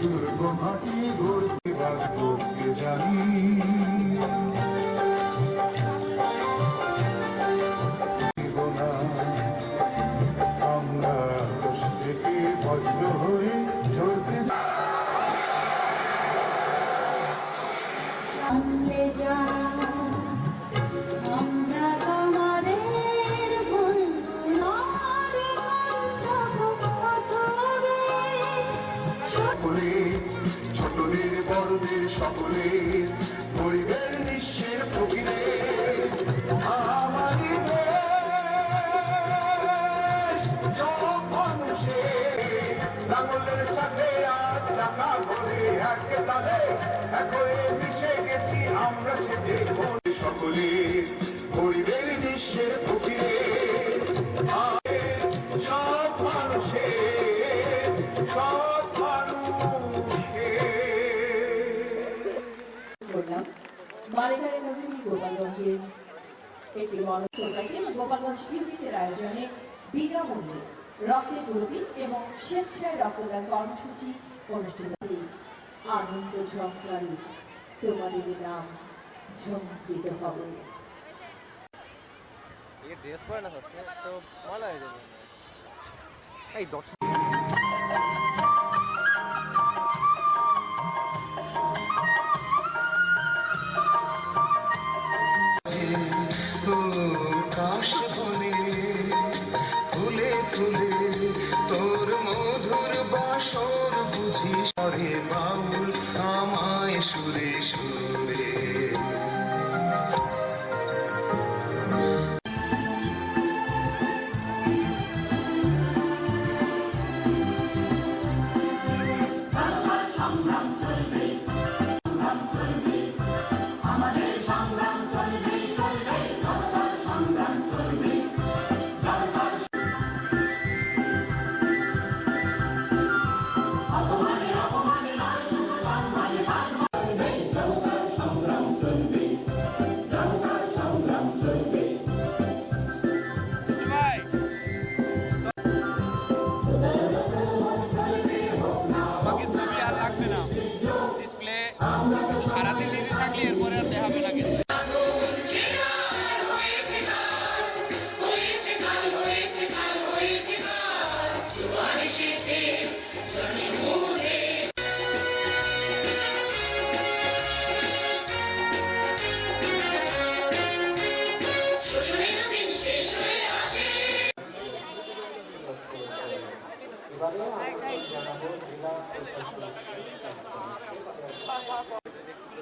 দুর্গ মাটি গড়তে করতে জানি। সকলে গরিবের নিঃস্বের ফকিরে আমারই দেশ। সব সাথে আর চাকা করে এক তালে এক মিশে গেছি আমরা সেজে সকলে গরিবের নিঃস্বের ফকিরে সব মানুষের সব মানুষের বালিকারে নদী গোপালগঞ্জের একটি মডেল সোসাইটি এবং গোপালগঞ্জ ইউনিটের আয়োজনে বিনামূল্যে রক্তের গ্রুপিং এবং স্বেচ্ছায় রক্তদান কর্মসূচি অনুষ্ঠিত আনন্দ ঝঙ্কারে তোমাদের নাম হবে। ড্রেস পরে না তো মালা হয়ে যাবে। এই দশ মধুর বাসর বুঝি সরে